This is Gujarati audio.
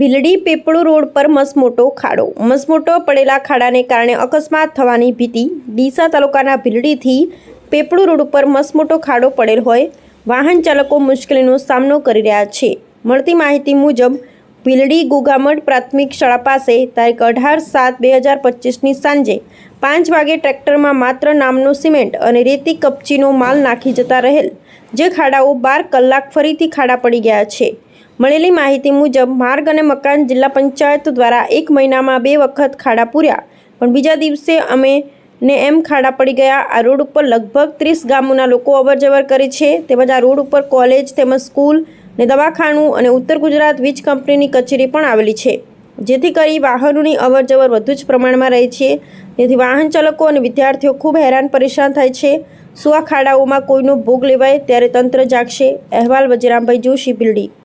ભીલડી પીપળુ રોડ પર મસમોટો ખાડો. મસમોટો પડેલા ખાડાને કારણે અકસ્માત થવાની ભીતિ. ડીસા તાલુકાના ભીલડીથી પીપળુ રોડ ઉપર મસમોટો ખાડો પડેલ હોય, વાહન ચાલકો મુશ્કેલીનો સામનો કરી રહ્યા છે. મળતી માહિતી મુજબ ભીલડી ગુગામઢ પ્રાથમિક શાળા પાસે તારીખ અઢાર સાત બે હજાર પચીસની સાંજે પાંચ વાગે ટ્રેક્ટરમાં માત્ર નામનો સિમેન્ટ અને રેતી કપચીનો માલ નાખી જતા રહેલ, જે ખાડાઓ બાર કલાક ફરીથી ખાડા પડી ગયા છે. મળેલી માહિતી મુજબ, માર્ગ અને મકાન જિલ્લા પંચાયત દ્વારા એક મહિનામાં બે વખત ખાડા પૂર્યા, પણ બીજા દિવસે અમે ને એમ ખાડા પડી ગયા. આ રોડ ઉપર લગભગ ત્રીસ ગામોના લોકો અવરજવર કરે છે, તેમજ આ રોડ ઉપર કોલેજ તેમજ સ્કૂલ ને દવાખાનું અને ઉત્તર ગુજરાત વીજ કંપનીની કચેરી પણ આવેલી છે. જેથી કરી વાહનોની અવરજવર વધુ જ પ્રમાણમાં રહે છે. તેથી વાહન ચાલકો અને વિદ્યાર્થીઓ ખૂબ હેરાન પરેશાન થાય છે. આ ખાડાઓમાં કોઈનો ભોગ લેવાય ત્યારે તંત્ર જાગશે. અહેવાલ વજરામભાઈ જોશી, ભીલડી.